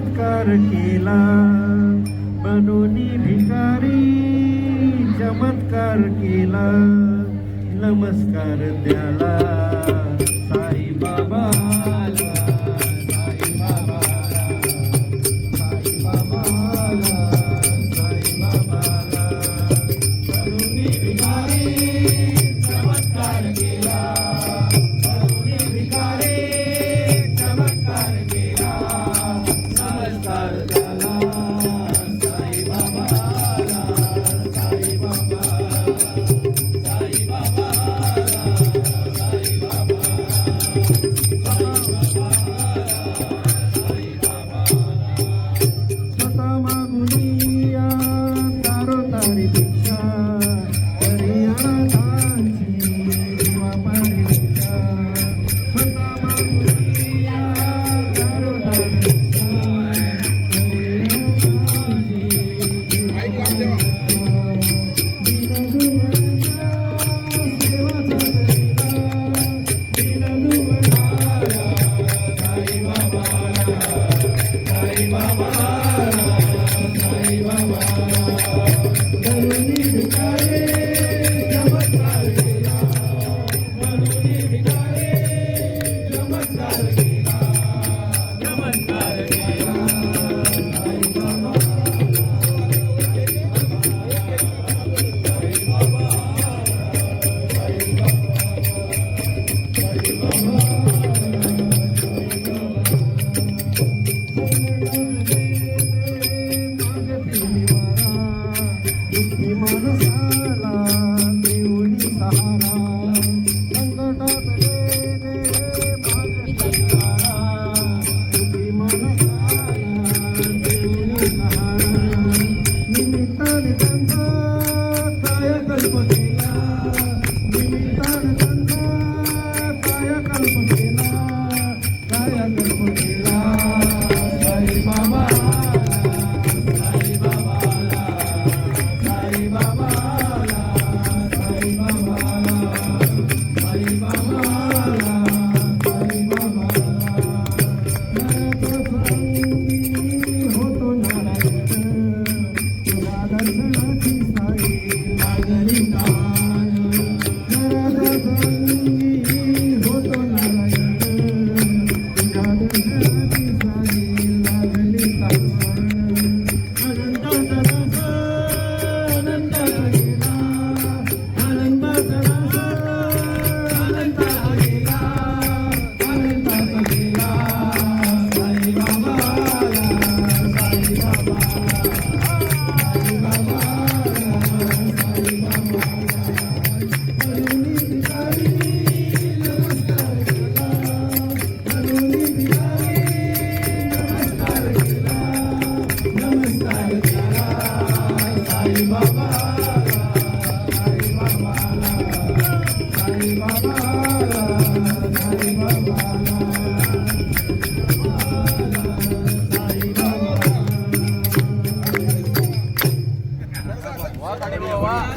चमत्कार केला. बनोनी भिकारी चमत्कार केला. नमस्कार द्याला. Baba, Sai Baba. ಬಾವಾ